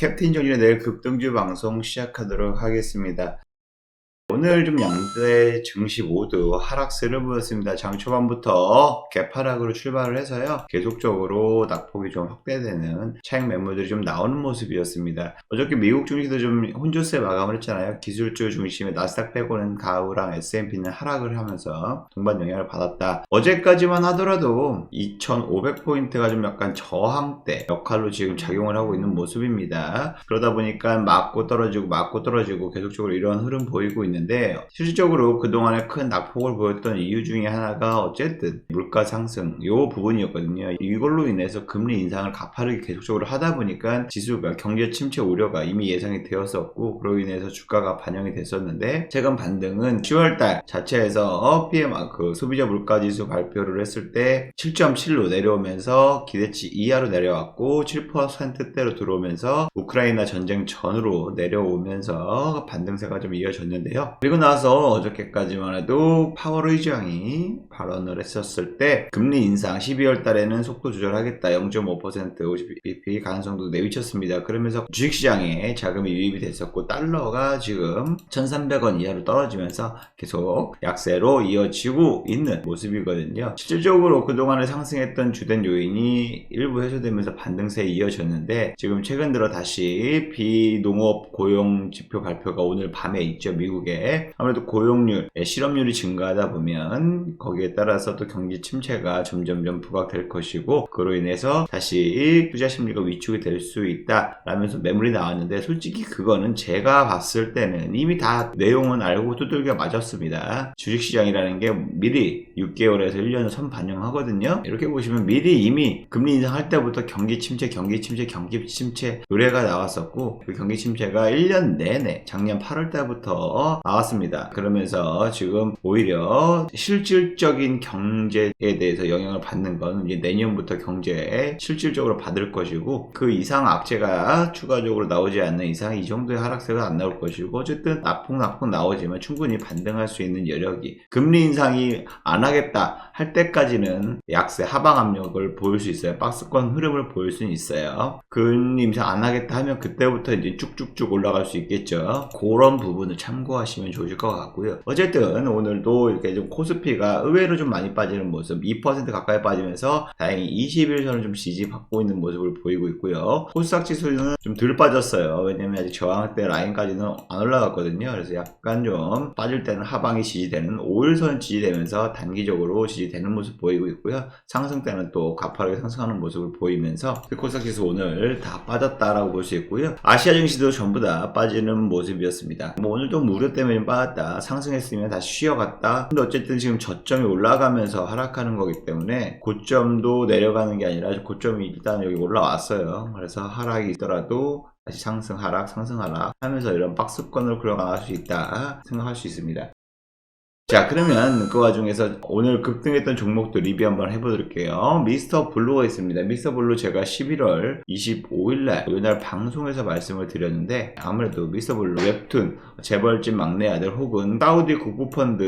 캡틴 존의 내일 급등주 방송 시작하도록 하겠습니다. 오늘 좀 양대 증시 모두 하락세를 보였습니다. 장 초반부터 개파락으로 출발을 해서요. 계속적으로 낙폭이 좀 확대되는 차익 매물들이 좀 나오는 모습이었습니다. 어저께 미국 증시도 좀 혼조세 마감을 했잖아요. 기술주 중심의 나스닥 빼고는 가우랑 S&P는 하락을 하면서 동반 영향을 받았다. 어제까지만 하더라도 2,500포인트가 좀 약간 저항대 역할로 지금 작용을 하고 있는 모습입니다. 그러다 보니까 맞고 떨어지고 맞고 떨어지고 계속적으로 이런 흐름 보이고 있는데 실질적으로 그동안에 큰 낙폭을 보였던 이유 중에 하나가 어쨌든 물가 상승 요 부분이었거든요. 이걸로 인해서 금리 인상을 가파르게 계속적으로 하다 보니까 지수가 경제 침체 우려가 이미 예상이 되었었고 그로 인해서 주가가 반영이 됐었는데 최근 반등은 10월달 자체에서 PM 그 소비자 물가 지수 발표를 했을 때 7.7로 내려오면서 기대치 이하로 내려왔고 7%대로 들어오면서 우크라이나 전쟁 전으로 내려오면서 반등세가 좀 이어졌는데요. 그리고 나서 어저께까지만 해도 파월 의장이 발언을 했었을 때 금리 인상 12월 달에는 속도 조절하겠다 0.5% 50bp 가능성도 내비쳤습니다. 그러면서 주식시장에 자금이 유입이 됐었고 달러가 지금 1,300원 이하로 떨어지면서 계속 약세로 이어지고 있는 모습이거든요. 실질적으로 그동안에 상승했던 주된 요인이 일부 해소되면서 반등세에 이어졌는데 지금 최근 들어 다시 비농업 고용 지표 발표가 오늘 밤에 있죠 미국에 아무래도 고용률, 예, 실업률이 증가하다 보면 거기에 따라서 또 경기 침체가 점점점 부각될 것이고 그로 인해서 다시 투자 심리가 위축이 될 수 있다 라면서 매물이 나왔는데 솔직히 그거는 제가 봤을 때는 이미 다 내용은 알고 두들겨 맞았습니다. 주식시장이라는 게 미리 6개월에서 1년을 선 반영하거든요. 이렇게 보시면 미리 이미 금리 인상할 때부터 경기 침체 경기 침체 경기 침체 노래가 나왔었고 그 경기 침체가 1년 내내 작년 8월 달부터 나왔 습니다. 그러면서 지금 오히려 실질적인 경제에 대해서 영향을 받는 건 이제 내년부터 경제에 실질적으로 받을 것이고 그 이상 악재가 추가적으로 나오지 않는 이상 이 정도의 하락세가 안 나올 것이고 어쨌든 나풍나풍 나오지만 충분히 반등할 수 있는 여력이 금리 인상이 안 하겠다 할 때까지는 약세 하방 압력을 보일 수 있어요. 박스권 흐름을 보일 수는 있어요. 금리 인상 안 하겠다 하면 그때부터 이제 쭉쭉쭉 올라갈 수 있겠죠. 그런 부분을 참고하시면 좋을 것 같고요. 어쨌든 오늘도 이렇게 좀 코스피가 의외로 좀 많이 빠지는 모습 2% 가까이 빠지면서 다행히 21선을 좀 지지받고 있는 모습을 보이고 있고요. 코스닥 지수는 좀 덜 빠졌어요. 왜냐면 아직 저항대 라인까지는 안 올라갔거든요. 그래서 약간 좀 빠질 때는 하방이 지지되는 5일선 지지되면서 단기적으로 지지되는 모습 보이고 있고요. 상승 때는 또 가파르게 상승하는 모습을 보이면서 그 코스닥 지수 오늘 다 빠졌다라고 볼 수 있고요. 아시아 증시도 전부 다 빠지는 모습이었습니다. 뭐 오늘도 무료 때문에 좀 빠졌다 상승했으면 다시 쉬어갔다 근데 어쨌든 지금 저점이 올라가면서 하락하는 거기 때문에 고점도 내려가는 게 아니라 고점이 일단 여기 올라왔어요 그래서 하락이 있더라도 다시 상승 하락 상승 하락 하면서 이런 박스권으로 끌어갈 수 있다 생각할 수 있습니다 자 그러면 그 와중에서 오늘 급등했던 종목도 리뷰 한번 해보도록해요. 미스터 블루가 있습니다. 미스터 블루 제가 11월 25일날 이날 방송에서 말씀을 드렸는데 아무래도 미스터 블루 웹툰 재벌집 막내 아들 혹은 사우디 국부펀드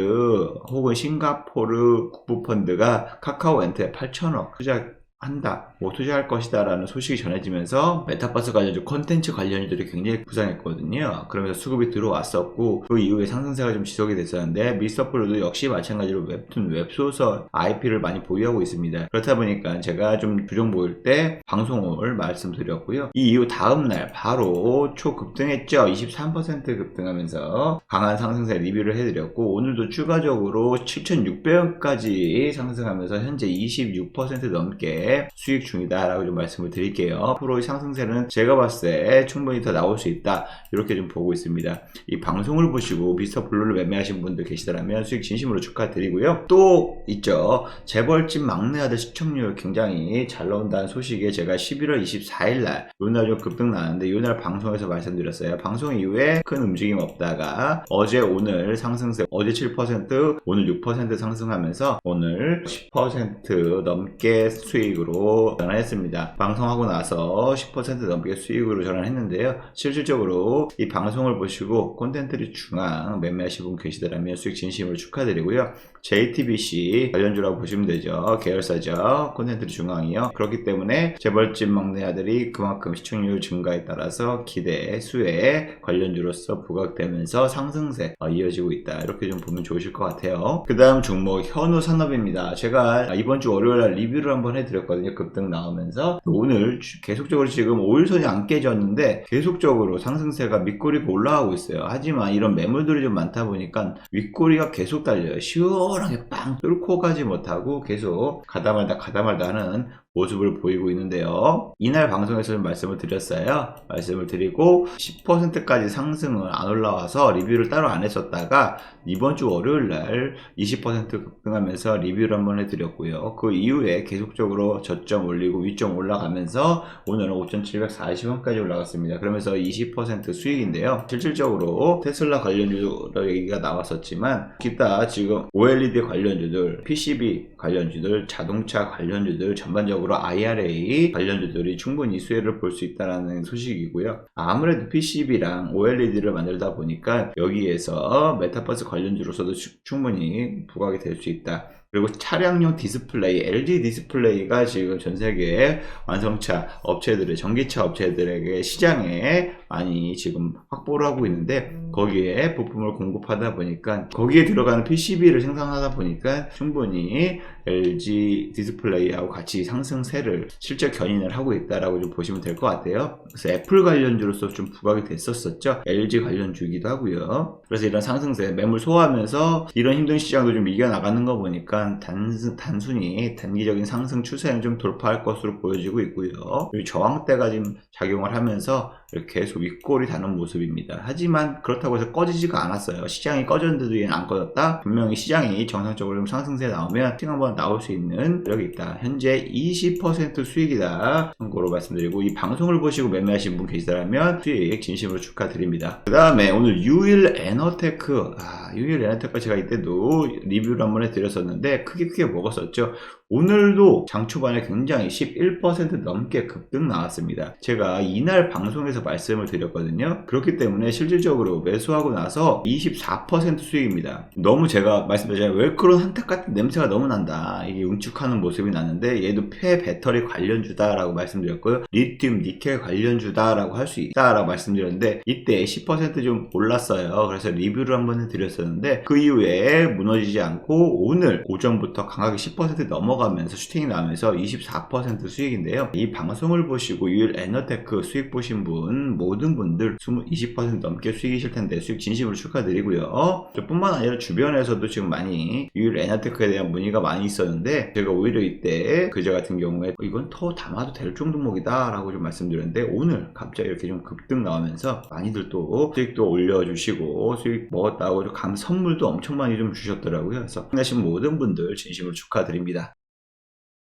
혹은 싱가포르 국부펀드가 카카오 엔트에 8천억 투자 한다, 뭐 투자할 것이다 라는 소식이 전해지면서 메타버스 관련 콘텐츠 관련주들이 굉장히 부상했거든요. 그러면서 수급이 들어왔었고 그 이후에 상승세가 좀 지속이 됐었는데 미스터플로도 역시 마찬가지로 웹툰, 웹소설 IP를 많이 보유하고 있습니다. 그렇다 보니까 제가 좀 부정 보일 때 방송을 말씀드렸고요. 이 이후 다음날 바로 초급등했죠. 23% 급등하면서 강한 상승세 리뷰를 해드렸고 오늘도 추가적으로 7,600원까지 상승하면서 현재 26% 넘게 수익 중이다라고 좀 말씀을 드릴게요. 앞으로의 상승세는 제가 봤을 때 충분히 더 나올 수 있다 이렇게 좀 보고 있습니다. 이 방송을 보시고 미스터 블루를 매매하신 분들 계시더라면 수익 진심으로 축하드리고요. 또 있죠. 재벌집 막내 아들 시청률 굉장히 잘 나온다는 소식에 제가 11월 24일 날 요날 좀 급등 나는데 요날 방송에서 말씀드렸어요. 방송 이후에 큰 움직임 없다가 어제 오늘 상승세 어제 7% 오늘 6% 상승하면서 오늘 10% 넘게 수익 으로 전환했습니다. 방송하고 나서 10% 넘게 수익으로 전환했는데요. 실질적으로 이 방송을 보시고 콘텐츠를 중앙 매매하신 분 계시더라면 수익 진심으로 축하드리고요. JTBC 관련주라고 보시면 되죠. 계열사죠. 콘텐츠 중앙이요. 그렇기 때문에 재벌집 막내 아들이 그만큼 시청률 증가에 따라서 기대 수혜 관련주로서 부각되면서 상승세 어, 이어지고 있다. 이렇게 좀 보면 좋으실 것 같아요. 그 다음 종목 현우 산업입니다. 제가 이번 주 월요일 날 리뷰를 한번 해드렸거든요. 급등 나오면서 오늘 주- 계속적으로 지금 5일선이 안 깨졌는데 계속적으로 상승세가 밑꼬리가 올라가고 있어요. 하지만 이런 매물들이 좀 많다 보니까 윗꼬리가 계속 달려요. 시원하게 빵 뚫고 가지 못하고 계속 가다 말다 가다 말다 하는 모습을 보이고 있는데요. 이날 방송에서 좀 말씀을 드렸어요. 말씀을 드리고 10%까지 상승은 안 올라와서 리뷰를 따로 안 했었다가 이번 주 월요일 날 20% 급등하면서 리뷰를 한번 해드렸고요. 그 이후에 계속적으로 저점 올리고 위점 올라가면서 오늘은 5,740원까지 올라갔습니다. 그러면서 20% 수익인데요. 실질적으로 테슬라 관련주 얘기가 나왔었지만 기타 지금 OLED 관련주들, PCB 관련주들, 자동차 관련주들 전반적으로 IRA 관련주들이 충분히 수혜를 볼 수 있다는 소식이고요. 아무래도 PCB랑 OLED를 만들다 보니까 여기에서 메타버스 관련주로서도 추- 충분히 부각이 될 수 있다. 그리고 차량용 디스플레이, LG 디스플레이가 지금 전 세계 완성차 업체들의 전기차 업체들에게 시장에 많이 지금 확보를 하고 있는데 거기에 부품을 공급하다 보니까 거기에 들어가는 PCB를 생산하다 보니까 충분히 LG 디스플레이하고 같이 상승세를 실제 견인을 하고 있다라고 좀 보시면 될 것 같아요. 그래서 애플 관련주로서 좀 부각이 됐었었죠. LG 관련주이기도 하고요. 그래서 이런 상승세 매물 소화하면서 이런 힘든 시장도 좀 이겨나가는 거 보니까 단순, 단순히 단기적인 상승 추세는 좀 돌파할 것으로 보여지고 있고요. 여기 저항대가 지금 작용을 하면서 이렇게 계속 윗골이 다는 모습입니다. 하지만 그렇다고 해서 꺼지지가 않았어요. 시장이 꺼졌는데도 얘는 안 꺼졌다? 분명히 시장이 정상적으로 좀 상승세 나오면 수익 한번 나올 수 있는 여력이 있다. 현재 20% 수익이다. 참고로 말씀드리고 이 방송을 보시고 매매하신 분 계시다면 수익 진심으로 축하드립니다. 그 다음에 오늘 유일 에너테크 아, 유일 에너테크 제가 이때도 리뷰를 한번 해드렸었는데 크게 크게 먹었었죠. 오늘도 장 초반에 굉장히 11% 넘게 급등 나왔습니다. 제가 이날 방송에서 말씀을 드렸거든요. 그렇기 때문에 실질적으로 매수하고 나서 24% 수익입니다. 너무 제가 말씀드렸잖아요. 왜 그런 한탁 같은 냄새가 너무 난다. 이게 응축하는 모습이 나는데 얘도 폐 배터리 관련주다라고 말씀드렸고요. 리튬 니켈 관련주다라고 할 수 있다라고 말씀드렸는데 이때 10%좀 올랐어요. 그래서 리뷰를 한번 해드렸었는데 그 이후에 무너지지 않고 오늘 오전부터 강하게 10% 넘어가 면서 슈팅이 나면서 24% 수익인데요. 이 방송을 보시고 유일 에너테크 수익 보신 분 모든 분들 20, 20% 넘게 수익이실 텐데 수익 진심으로 축하드리고요. 뿐만 아니라 주변에서도 지금 많이 유일 에너테크에 대한 문의가 많이 있었는데 제가 오히려 이때 그제 같은 경우에 이건 더 담아도 될 종목이다 라고 좀 말씀드렸는데 오늘 갑자기 이렇게 좀 급등 나오면서 많이들 또 수익도 올려주시고 수익 먹었다고 감 선물도 엄청 많이 좀 주셨더라고요. 그래서 하신 모든 분들 진심으로 축하드립니다.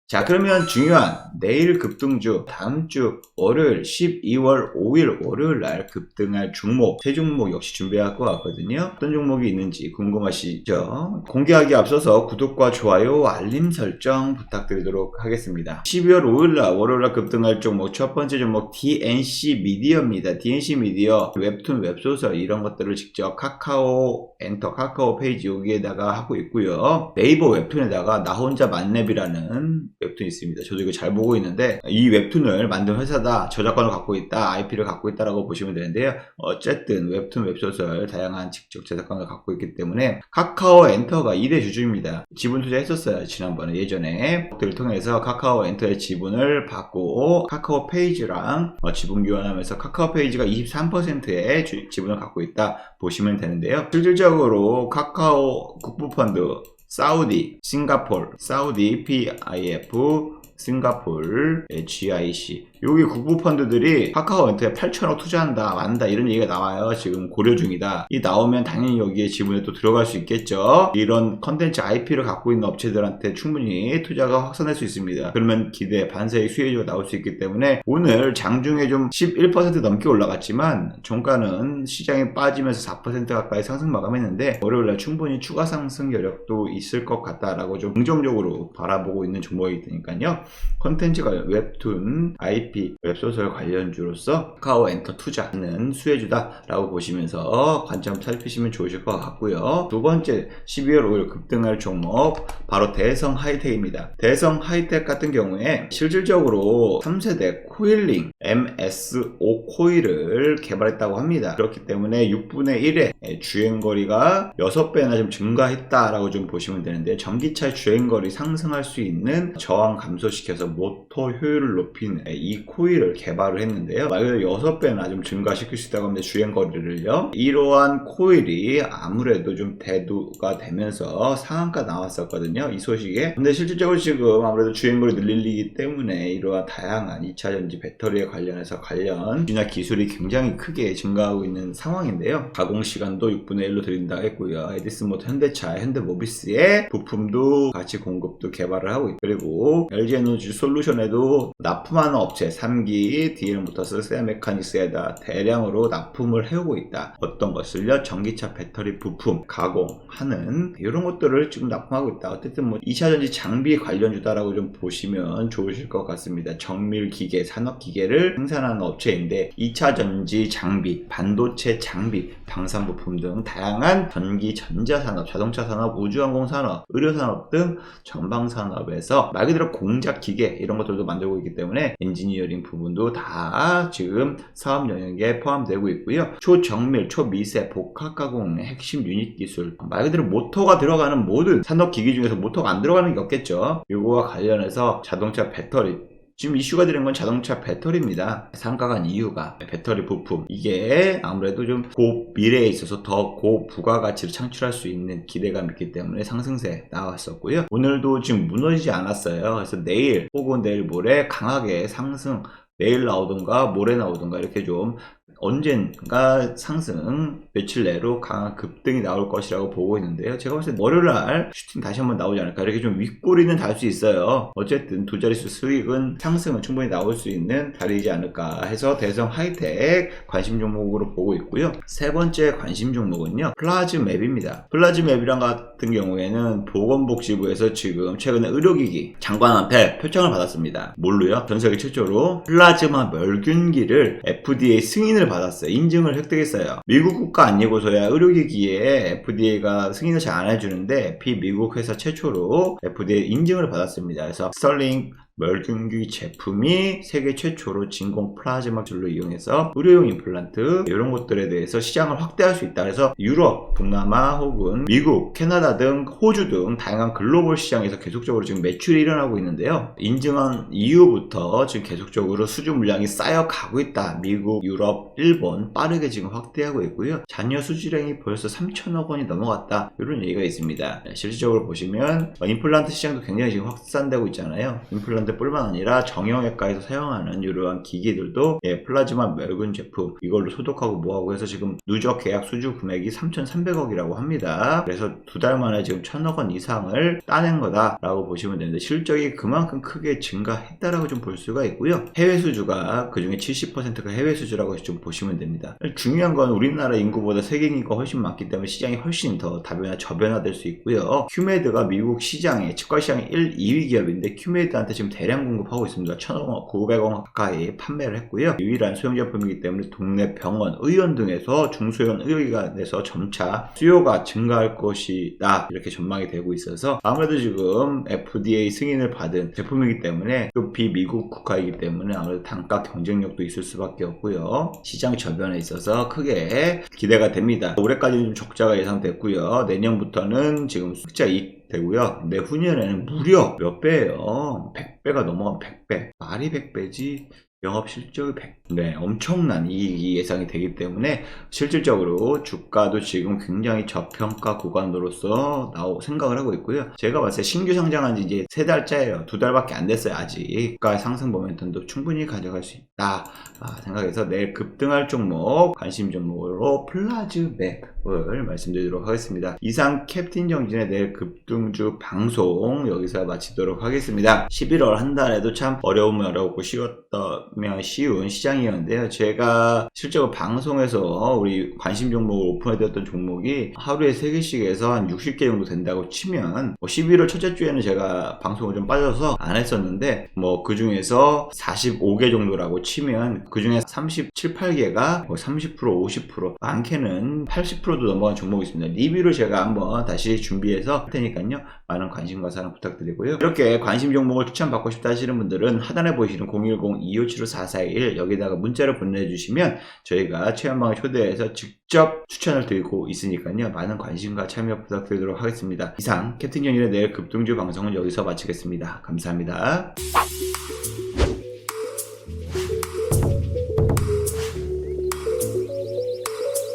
자 그러면 중요한 내일 급등주 다음 주 월요일 12월 5일 월요일 날 급등할 종목 세 종목 역시 준비할 것 같거든요. 어떤 종목이 있는지 궁금하시죠? 공개하기 앞서서 구독과 좋아요 알림 설정 부탁드리도록 하겠습니다. 12월 5일 날 월요일 날 급등할 종목 첫 번째 종목 DNC 미디어입니다. DNC 미디어 웹툰 웹소설 이런 것들을 직접 카카오 엔터 카카오 페이지 여기에다가 하고 있고요. 네이버 웹툰에다가 나 혼자 만렙이라는 웹툰이 있습니다. 저도 이거 잘 보고 있는데 이 웹툰을 만든 회사다 저작권을 갖고 있다 IP를 갖고 있다라고 보시면 되는데요. 어쨌든 웹툰 웹소설 다양한 직접 저작권을 갖고 있기 때문에 카카오 엔터가 2대 주주입니다. 지분 투자했었어요. 지난번에 예전에 들을 통해서 카카오 엔터의 지분을 받고 카카오 페이지랑 어, 지분 교환하면서 카카오 페이지가 23%의 지분을 갖고 있다 보시면 되는데요. 실질적으로 카카오 국부펀드 사우디, 싱가폴, 사우디 PIF, 싱가폴, GIC 여기 국부 펀드들이 카카오 엔터에 8천억 투자한다, 만다 이런 얘기가 나와요. 지금 고려 중이다. 이 나오면 당연히 여기에 지분에 또 들어갈 수 있겠죠. 이런 컨텐츠 IP를 갖고 있는 업체들한테 충분히 투자가 확산할 수 있습니다. 그러면 기대 반세의 수혜주가 나올 수 있기 때문에 오늘 장중에 좀 11% 넘게 올라갔지만 종가는 시장에 빠지면서 4% 가까이 상승 마감했는데 월요일날 충분히 추가 상승 여력도 있을 것 같다라고 좀 긍정적으로 바라보고 있는 종목이 되니까요. 컨텐츠 관련 웹툰, IP, 웹소설 관련주로서 카카오 엔터 투자는 수혜주다라고 보시면서 관점 살피시면 좋으실 것 같고요. 두 번째 12월 5일 급등할 종목 바로 대성 하이텍입니다. 대성 하이텍 같은 경우에 실질적으로 3세대 코일링 MSO 코일을 개발했다고 합니다. 그렇기 때문에 6분의 1의 주행거리가 6배나 좀 증가했다라고 좀 보시면 되는데 전기차 주행거리 상승할 수 있는 저항 감소시켜서 모터 효율을 높이는 이 코일을 개발을 했는데요. 말 그대로 6배나 좀 증가시킬 수 있다고 합니다. 주행거리를요. 이러한 코일이 아무래도 좀 대두가 되면서 상한가 나왔었거든요. 이 소식에. 근데 실질적으로 지금 아무래도 주행거리 늘리기 때문에 이러한 다양한 2차 전지 배터리에 관련해서 관련 분야 기술이 굉장히 크게 증가하고 있는 상황인데요. 가공 시간도 6분의 1로 드린다 했고요. 에디슨모터 현대차, 현대모비스의 부품도 같이 공급도 개발을 하고 있고 그리고 LG에너지 솔루션에도 납품하는 업체 3기 DL모터스 세아메카닉스에다 대량으로 납품을 해오고 있다. 어떤 것을요? 전기차 배터리 부품 가공하는 이런 것들을 지금 납품하고 있다. 어쨌든 뭐 2차 전지 장비 관련주다라고 좀 보시면 좋으실 것 같습니다. 정밀 기계, 산업 기계를 생산하는 업체인데 2차 전지 장비, 반도체 장비, 방산 부품 등 다양한 전기 전자 산업, 자동차 산업, 우주항공 산업, 의료 산업 등 전방 산업에서 말 그대로 공작 기계 이런 것들도 만들고 있기 때문에 엔지니어링 부분도 다 지금 사업 영역에 포함되고 있고요. 초정밀, 초미세, 복합 가공의 핵심 유닛 기술 말 그대로 모터가 들어가는 모든 산업 기기 중에서 모터가 안 들어가는 게 없겠죠. 이거와 관련해서 자동차 배터리 지금 이슈가 되는 건 자동차 배터리입니다. 상가간 이유가 배터리 부품 이게 아무래도 좀 고 미래에 있어서 더 고 부가가치를 창출할 수 있는 기대감이 있기 때문에 상승세 나왔었고요. 오늘도 지금 무너지지 않았어요. 그래서 내일 혹은 내일 모레 강하게 상승 내일 나오든가 모레 나오든가 이렇게 좀 언젠가 상승 며칠 내로 강한 급등이 나올 것이라고 보고 있는데요. 제가 봤을 때 월요일 날 슈팅 다시 한번 나오지 않을까 이렇게 좀 윗꼬리는 달 수 있어요. 어쨌든 두 자릿수 수익은 상승은 충분히 나올 수 있는 자리이지 않을까 해서 대성 하이텍 관심 종목으로 보고 있고요. 세 번째 관심 종목은요. 플라즈 맵입니다. 플라즈 맵이랑 같은 경우에는 보건복지부에서 지금 최근에 의료기기 장관한테 표창을 받았습니다. 뭘로요? 전 세계 최초로 플라즈마 멸균기를 FDA 승인을 받았어요. 인증을 획득했어요. 미국 국가 아니고서야 의료기기에 FDA가 승인을 잘 안 해주는데 비미국 회사 최초로 FDA 인증을 받았습니다. 그래서 스털링 멸균기 제품이 세계 최초로 진공 플라즈마 줄로 이용해서 의료용 임플란트 이런 것들에 대해서 시장을 확대할 수 있다. 그래서 유럽, 동남아 혹은 미국, 캐나다 등 호주 등 다양한 글로벌 시장에서 계속적으로 지금 매출이 일어나고 있는데요. 인증한 이후부터 지금 계속적으로 수주 물량이 쌓여가고 있다. 미국, 유럽, 일본 빠르게 지금 확대하고 있고요. 잔여 수주량이 벌써 3천억 원이 넘어갔다. 이런 얘기가 있습니다. 실질적으로 보시면 임플란트 시장도 굉장히 지금 확산되고 있잖아요. 임플란트 뿐만 아니라 정형외과에서 사용하는 이러한 기기들도 예, 플라즈마 멸균 제품 이걸로 소독하고 뭐하고 해서 지금 누적 계약 수주 금액이 3,300억이라고 합니다. 그래서 두 달 만에 지금 천억 원 이상을 따낸 거다라고 보시면 되는데 실적이 그만큼 크게 증가했다라고 좀 볼 수가 있고요. 해외 수주가 그 중에 70%가 해외 수주라고 좀 보시면 됩니다. 중요한 건 우리나라 인구보다 세계 인구가 훨씬 많기 때문에 시장이 훨씬 더 다변화 저변화될 수 있고요. 큐메드가 미국 시장에 치과 시장의 1, 2위 기업인데 큐메드한테 지금 대량 공급하고 있습니다. 1,500원, 900원 가까이 판매를 했고요. 유일한 소형 제품이기 때문에 동네 병원, 의원 등에서 중소형 의료기관에서 점차 수요가 증가할 것이다. 이렇게 전망이 되고 있어서 아무래도 지금 FDA 승인을 받은 제품이기 때문에 또 비미국 국가이기 때문에 아무래도 단가 경쟁력도 있을 수밖에 없고요. 시장 저변에 있어서 크게 기대가 됩니다. 올해까지는 좀 적자가 예상됐고요. 내년부터는 지금 흑자 이익 되고요. 내후년에는 무려 몇 배예요? 100배가 넘어간 100배. 말이 100배지. 영업 실적이 100. 네, 엄청난 이익이 예상이 되기 때문에 실질적으로 주가도 지금 굉장히 저평가 구간으로서 나오 생각을 하고 있고요. 제가 봤을 때 신규 상장한 지 이제 세 달째예요. 두 달밖에 안 됐어요, 아직. 주가 상승 모멘텀도 충분히 가져갈 수 있다. 있다. 아, 생각해서 내일 급등할 종목, 관심 종목으로 플라즈맵을 말씀드리도록 하겠습니다. 이상 캡틴 정진의 내일 급등주 방송 여기서 마치도록 하겠습니다. 11월 한 달에도 참 어려우면 어렵고 쉬웠다면 쉬운 시장이었는데요. 제가 실제로 방송에서 우리 관심 종목을 오픈해드렸던 종목이 하루에 3개씩 해서 한 60개 정도 된다고 치면 뭐 11월 첫째 주에는 제가 방송을 좀 빠져서 안 했었는데 뭐 그 중에서 45개 정도라고 치면 그 중에 37, 8개가 뭐 30%, 50% 많게는 80%도 넘어간 종목이 있습니다. 리뷰를 제가 한번 다시 준비해서 할 테니까요. 많은 관심과 사랑 부탁드리고요. 이렇게 관심 종목을 추천받고 싶다 하시는 분들은 하단에 보이시는 010-2575-4421 여기다가 문자를 보내주시면 저희가 체험방에 초대해서 직접 추천을 드리고 있으니까요. 많은 관심과 참여 부탁드리도록 하겠습니다. 이상 캡틴 정일의 내일 급등주 방송은 여기서 마치겠습니다. 감사합니다.